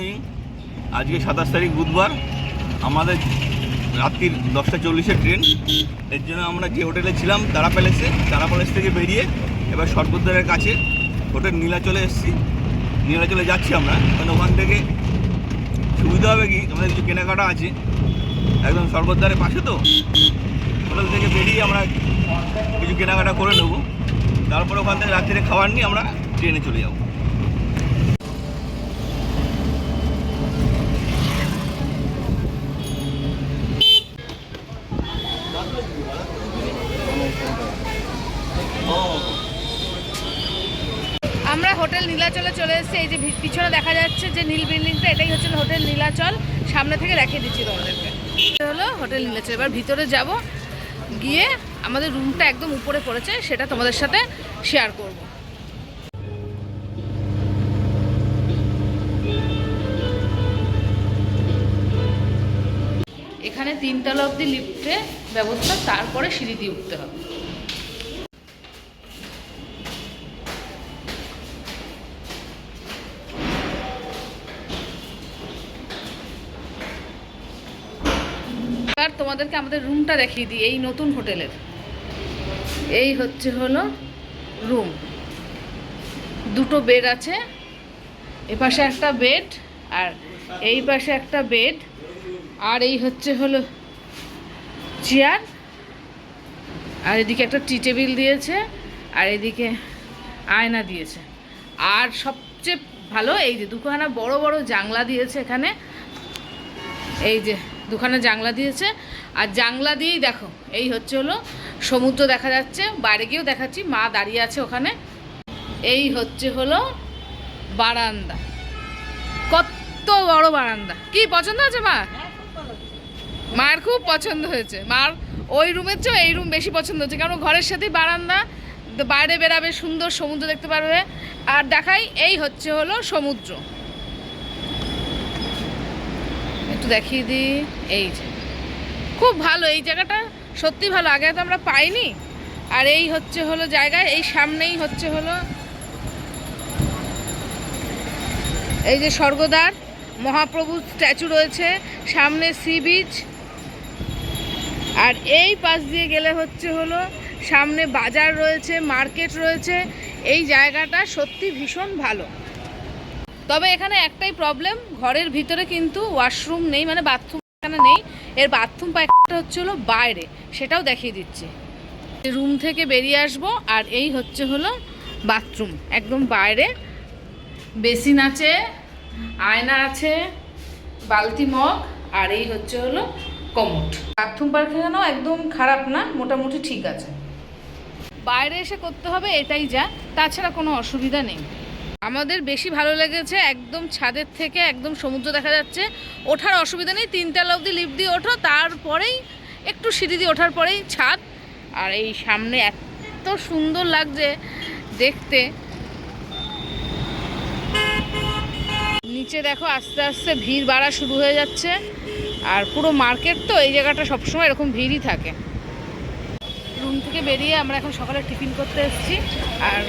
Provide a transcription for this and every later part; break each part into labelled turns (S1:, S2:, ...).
S1: Morning আজকে সাতাশ তারিখ বুধবার। আমাদের রাত্রির দশটা চল্লিশের ট্রেন। এর জন্য আমরা যে হোটেলে ছিলাম, তারা প্যালেসে, তারা প্যালেস থেকে বেরিয়ে এবার সর্বদ্বারের কাছে হোটেল নীলাচলে এসেছি। নীলাচলে যাচ্ছি আমরা। কারণ ওখান থেকে সুবিধা হবে কি? আমাদের কিছু কেনাকাটা আছে। একদম সর্বদ্বারের পাশে তো। হোটেল থেকে বেরিয়ে আমরা কিছু কেনাকাটা করে নেব। তারপরে ওখান থেকে রাত্রিরে খাবার নিয়ে আমরা ট্রেনে চলে যাব
S2: আমরা হোটেল নীলাচলে চলে এসেছি। এই যে পিছনে দেখা যাচ্ছে যে নীল বিল্ডিংটা, এটাই হচ্ছে হোটেল নীলাচল। সামনে থেকে দেখিয়ে দিচ্ছি তোমাদেরকে। হলো হোটেল নীলাচল। এবার ভিতরে যাব। গিয়ে আমাদের রুমটা একদম উপরে পড়েছে, সেটা তোমাদের সাথে শেয়ার করব। এখানে তিনতলা অবধি লিফটে ব্যবস্থা, তারপরে সিঁড়ি দিয়ে উঠতে হবে। এবার তোমাদেরকে আমাদের রুমটা দেখিয়ে দিই, এই নতুন হোটেলের। এই হচ্ছে হলো রুম দুটো বেড আছে এপাশে একটা বেড আর এই পাশে একটা বেড আর এই হচ্ছে হলো চেয়ার আর এদিকে একটা টি টেবিল দিয়েছে আর এদিকে আয়না দিয়েছে। আর সবচেয়ে ভালো, এই যে দুখানা বড় বড় জানলা দিয়েছে এখানে, এই যে দুখানা জানলা দিয়েছে। আর জানলা দিয়েই দেখো, এই হচ্ছে হলো সমুদ্র দেখা যাচ্ছে বাইরে গিয়েও দেখাচ্ছি, মা দাঁড়িয়ে আছে ওখানে। এই হচ্ছে হলো বারান্দা। কত বড় বারান্দা। কি, পছন্দ হয়েছে মা মায়ের খুব পছন্দ হয়েছে। মার ওই রুমের চেয়েও এই রুম বেশি পছন্দ হচ্ছে, কারণ ঘরের সাথেই বারান্দা, বাইরে বেরাবে, সুন্দর সমুদ্র দেখতে পারবে। আর দেখাই, এই হচ্ছে হলো সমুদ্র। একটু দেখিয়ে দিই। এই যে। খুব ভালো, এই জায়গাটা সত্যি ভালো। আগে তো আমরা পাইনি। আর এই হচ্ছে হলো জায়গায় এই সামনেই হচ্ছে হলো এই যে স্বর্গদ্বার, মহাপ্রভুর স্ট্যাচু রয়েছে, সামনে সি বিচ। আর এই পাশ দিয়ে গেলে হচ্ছে হলো সামনে বাজার রয়েছে, মার্কেট রয়েছে। এই জায়গাটা সত্যি ভীষণ ভালো। তবে এখানে একটাই প্রবলেম ঘরের ভিতরে কিন্তু ওয়াশরুম নেই মানে বাথরুম এখানে নেই। এর বাথরুম পায়খানাটা হচ্ছে হলো বাইরে, সেটাও দেখিয়ে দিচ্ছি। রুম থেকে বেরিয়ে আসব, আর এই হচ্ছে হলো বাথরুম একদম বাইরে। বেসিন আছে, আয়না আছে, বালতি মগ, আর এই হচ্ছে হলো কমোট। বাথরুম পায়খানাও একদম খারাপ না, মোটামুটি ঠিক আছে। বাইরে এসে করতে হবে, এটাই যা, তাছাড়া কোনো অসুবিধা নেই। আমাদের বেশি ভালো লেগেছে একদম ছাদের থেকে একদম সমুদ্র দেখা যাচ্ছে। ওঠার অসুবিধা নেই তিনতলা অবধি লিফট দিয়ে ওঠো, তারপরেই একটু সিঁড়ি দিয়ে ওঠার পরেই ছাদ। আর এই সামনে এত সুন্দর লাগছে দেখতে। নিচে দেখো আস্তে আস্তে ভিড় বাড়া শুরু হয়ে যাচ্ছে। আর পুরো মার্কেট তো এই জায়গাটা সবসময় এরকম ভিড়ই থাকে। থেকে বেরিয়ে আমরা এখন সকালে টিফিন করতে এসেছি। আর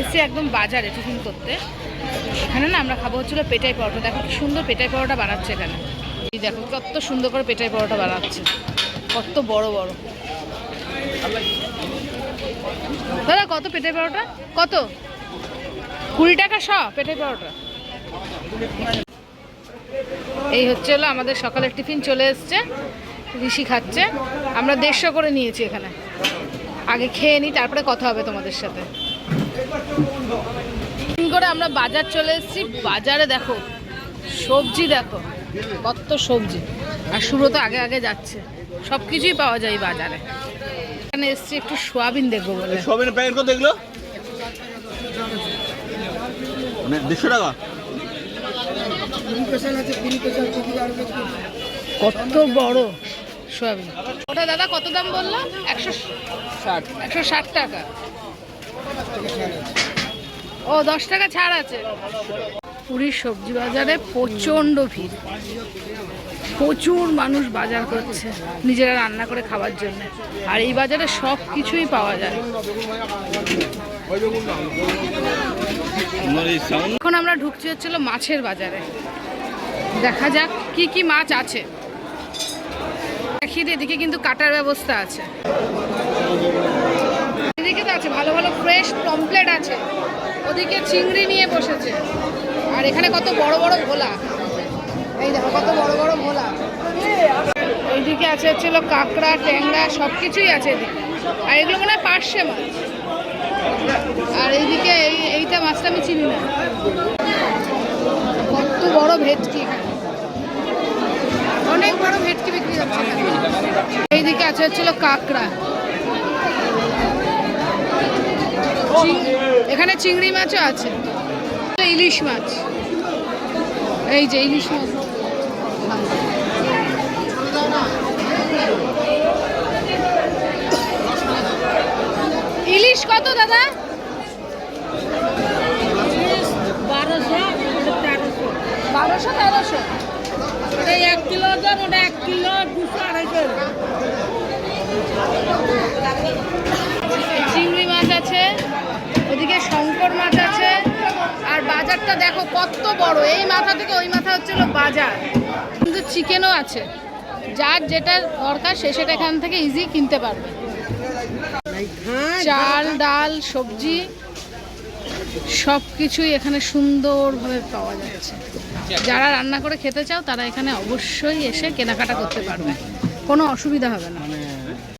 S2: এসছি একদম বাজারে টিফিন করতে। এখানে না আমরা খাব হচ্ছিল পেটাই পরোটা। দেখো কি সুন্দর পেটাই পরোটা বানাচ্ছে এখানে। এই দেখো, কত সুন্দর করে পেটাই পরোটা বানাচ্ছে। কত বড় বড়। দাদা, কত পেটাই পরোটা? কত? কুড়ি টাকা শ পেটাই পরোটা। এই হচ্ছে হলো আমাদের সকালের টিফিন চলে এসছে। ঋষি খাচ্ছে। আমরা দেড়শো করে নিয়েছি এখানে। আগে খেয়ে নিই তারপরে কথা হবে তোমাদের সাথে। করে আমরা বাজার চলে এসেছি। বাজারে দেখো সবজি দেখো কত সবজি। আর শুরু তো আগে আগে যাচ্ছে। সব কিছুই পাওয়া যায় বাজারে। এখানে এসছি একটু সোয়াবিন দেখব বলে।
S1: সবিনের প্যাকেট কত এগুলো? মানে দেড়শো টাকা?
S2: কত বড়? সোয়াবিন। ওটা দাদা কত দাম বললাম একশো
S1: ষাট।
S2: একশো ষাট টাকা। ও দশ টাকা ছাড় আছে। পুরীর সবজি বাজারে প্রচণ্ড ভিড়। প্রচুর মানুষ বাজার করছে নিজেরা রান্না করে খাওয়ার জন্য। আর এই বাজারে সব কিছুই পাওয়া যায়। এখন আমরা ঢুকছি হচ্ছিল মাছের বাজারে। দেখা যাক কি কি মাছ আছে। দেখি এদিকে কিন্তু কাটার ব্যবস্থা আছে। এদিকে তো আছে, ভালো ভালো ফ্রেশ পমপ্লেট আছে। ওদিকে চিংড়ি নিয়ে বসেছে। আর এখানে কত বড় বড় ভোলা। এই দেখো, কত বড় বড় ভোলা। এইদিকে আছে হচ্ছিল কাঁকড়া, ট্যাংরা সব কিছুই আছে এদিকে। আর এগুলো মনে হয় পার্শে মাছ। আর এইদিকে এই এইটা মাছটা আমি চিনি না। কত বড় ভেটকি এখানে। অনেক বড় ভেটকি বিক্রি হচ্ছে এইদিকে আছে হচ্ছিল কাঁকড়া। এখানে চিংড়ি মাছও আছে। ইলিশ মাছ। এই যে ইলিশ মাছ। ইলিশ কত দাদা?
S3: বারোশো তেরোশো
S2: বারোশো, তেরোশো।
S3: এক কিলো দাম ওটা এক কিলো দুশো আড়াইশো
S2: চিংড়ি মাছ আছে ওদিকে শঙ্কর মাছ আছে আর বাজারটা দেখো কত বড়। এই মাথা থেকে ওই মাথা হচ্ছে বাজার। কিন্তু চিকেনও আছে। যার যেটা দরকার সে সেটা এখান থেকে ইজি কিনতে পারবে। চাল ডাল সবজি সব কিছুই এখানে সুন্দরভাবে পাওয়া যাচ্ছে। যারা রান্না করে খেতে চাও, তারা এখানে অবশ্যই এসে কেনাকাটা করতে পারবে। কোনো অসুবিধা হবে না।